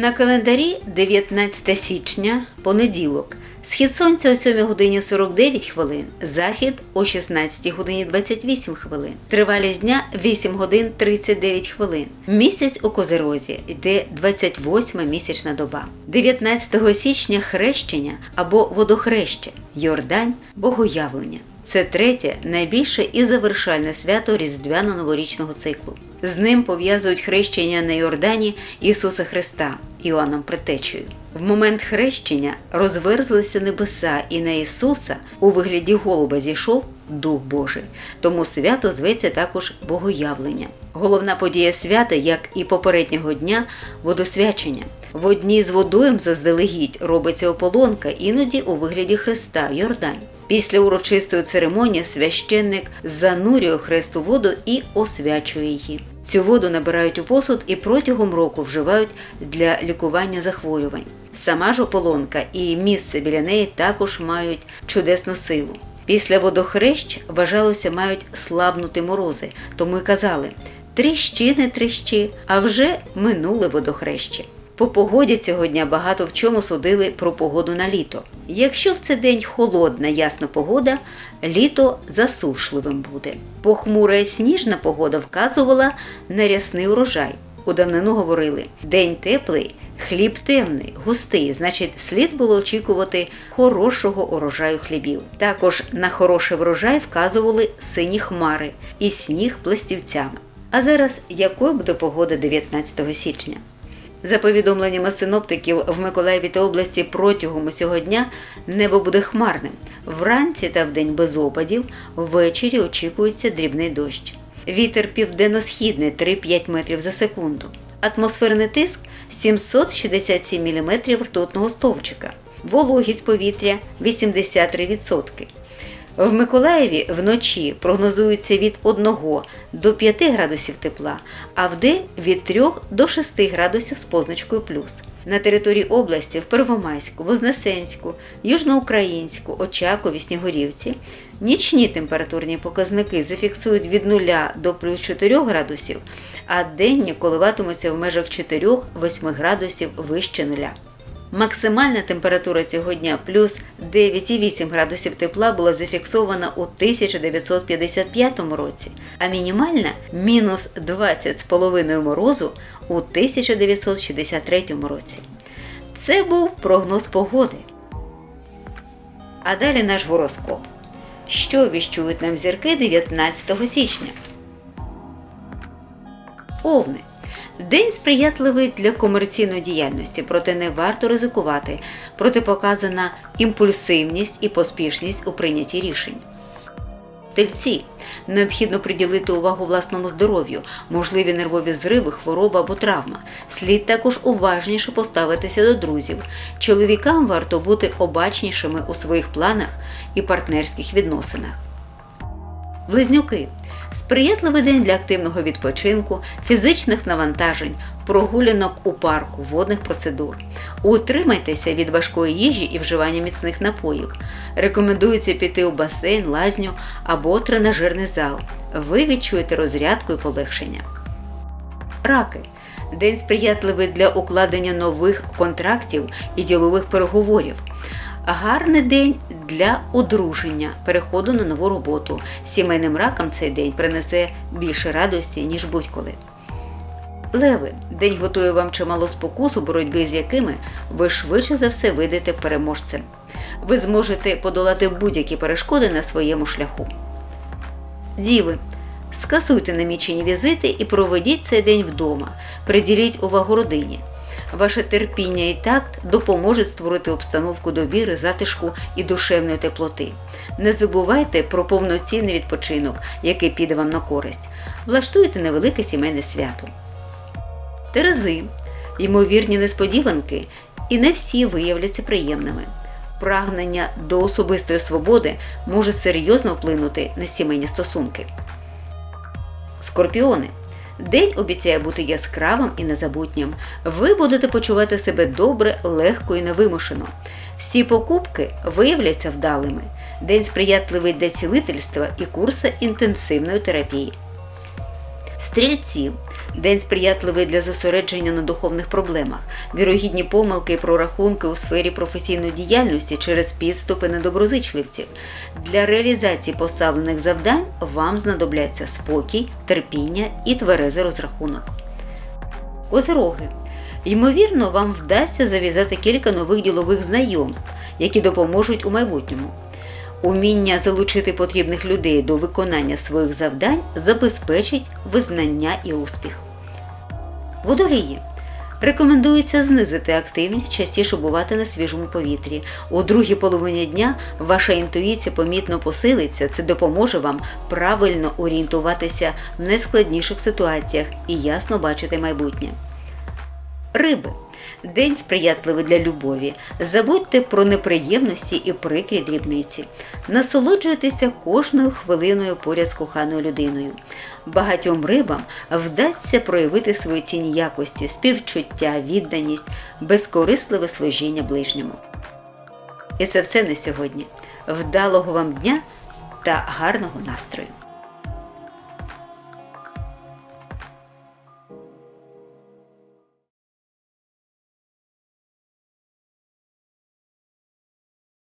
На календарі 19 січня, понеділок. Схід сонця о 7 годині 49 хвилин, захід о 16 годині 28 хвилин. Тривалість дня 8 годин 39 хвилин. Місяць у Козерозі йде 28 місячна доба. 19 січня хрещення або водохреще, Йордань, богоявлення. Це третє, найбільше і завершальне свято різдвяно-новорічного циклу. З ним пов'язують хрещення на Йордані Ісуса Христа Іоанном Предтечею. В момент хрещення розверзлися небеса, і на Ісуса у вигляді голуба зійшов Дух Божий. Тому свято зветься також Богоявлення. Головна подія свята, як і попереднього дня, водосвячення. В одній з водойм заздалегідь робиться ополонка, іноді у вигляді Христа Йордань. Після урочистої церемонії священник занурює хрест у воду і освячує її. Цю воду набирають у посуд і протягом року вживають для лікування захворювань. Сама ж ополонка і місце біля неї також мають чудесну силу. Після водохрещ вважалося, мають слабнути морози, тому й казали тріщі не тріщі, а вже минуле водохреще. По погоді цього дня багато в чому судили про погоду на літо. Якщо в цей день холодна, ясна погода, літо засушливим буде. Похмура і сніжна погода вказувала на рясний урожай. У давнину говорили день теплий, хліб темний, густий, значить, слід було очікувати хорошого урожаю хлібів. Також на хороший врожай вказували сині хмари і сніг пластівцями. А зараз якою буде погода 19 січня? За повідомленнями синоптиків в Миколаєві та області протягом усього дня небо буде хмарним. Вранці та вдень без опадів, ввечері очікується дрібний дощ. Вітер південно-східний 3-5 метрів за секунду. Атмосферний тиск 767 мм ртутного стовпчика. Вологість повітря 83%. В Миколаєві вночі прогнозується від 1 до 5 градусів тепла, а вдень від 3 до 6 градусів з позначкою плюс. На території області в Первомайську, Вознесенську, Южноукраїнську, Очакові, Снігурівці нічні температурні показники зафіксують від 0 до плюс 4 градусів, а денні коливатимуться в межах 4-8 градусів вище нуля. Максимальна температура цього дня плюс 9,8 градусів тепла була зафіксована у 1955 році, а мінімальна мінус 20,5 морозу у 1963 році. Це був прогноз погоди. А далі наш гороскоп. Що віщують нам зірки 19 січня? Овни. День сприятливий для комерційної діяльності, проте не варто ризикувати. Протипоказана імпульсивність і поспішність у прийнятті рішень. Тельці необхідно приділити увагу власному здоров'ю, можливі нервові зриви, хвороба або травма. Слід також уважніше поставитися до друзів. Чоловікам варто бути обачнішими у своїх планах і партнерських відносинах. Близнюки сприятливий день для активного відпочинку, фізичних навантажень, прогулянок у парку, водних процедур. Утримайтеся від важкої їжі і вживання міцних напоїв. Рекомендується піти у басейн, лазню або тренажерний зал. Ви відчуєте розрядку і полегшення. Раки. День сприятливий для укладення нових контрактів і ділових переговорів. Гарний день для одруження, переходу на нову роботу. Сімейним ракам цей день принесе більше радості, ніж будь-коли. Леви, день готує вам чимало спокус, у боротьбі з якими ви швидше за все вийдете переможцем. Ви зможете подолати будь-які перешкоди на своєму шляху. Діви. Скасуйте намічені візити і проведіть цей день вдома. Приділіть увагу родині. Ваше терпіння і такт допоможуть створити обстановку довіри, затишку і душевної теплоти. Не забувайте про повноцінний відпочинок, який піде вам на користь. Влаштуйте невелике сімейне свято. Терези. Ймовірні несподіванки, і не всі виявляться приємними. Прагнення до особистої свободи може серйозно вплинути на сімейні стосунки. Скорпіони. День обіцяє бути яскравим і незабутнім. Ви будете почувати себе добре, легко і невимушено. Всі покупки виявляться вдалими. День сприятливий для цілительства і курси інтенсивної терапії. Стрільці. День сприятливий для зосередження на духовних проблемах, вірогідні помилки і прорахунки у сфері професійної діяльності через підступи недоброзичливців. Для реалізації поставлених завдань вам знадобляться спокій, терпіння і тверезий розрахунок. Козироги. Ймовірно, вам вдасться зав'язати кілька нових ділових знайомств, які допоможуть у майбутньому. Уміння залучити потрібних людей до виконання своїх завдань забезпечить визнання і успіх. Водолії. Рекомендується знизити активність, частіше бувати на свіжому повітрі. У другій половині дня ваша інтуїція помітно посилиться. Це допоможе вам правильно орієнтуватися в найскладніших ситуаціях і ясно бачити майбутнє. Риби. День сприятливий для любові. Забудьте про неприємності і прикрі дрібниці. Насолоджуйтеся кожною хвилиною поряд з коханою людиною. Багатьом рибам вдасться проявити свої цінні якості, співчуття, відданість, безкорисливе служіння ближньому. І це все на сьогодні. Вдалого вам дня та гарного настрою!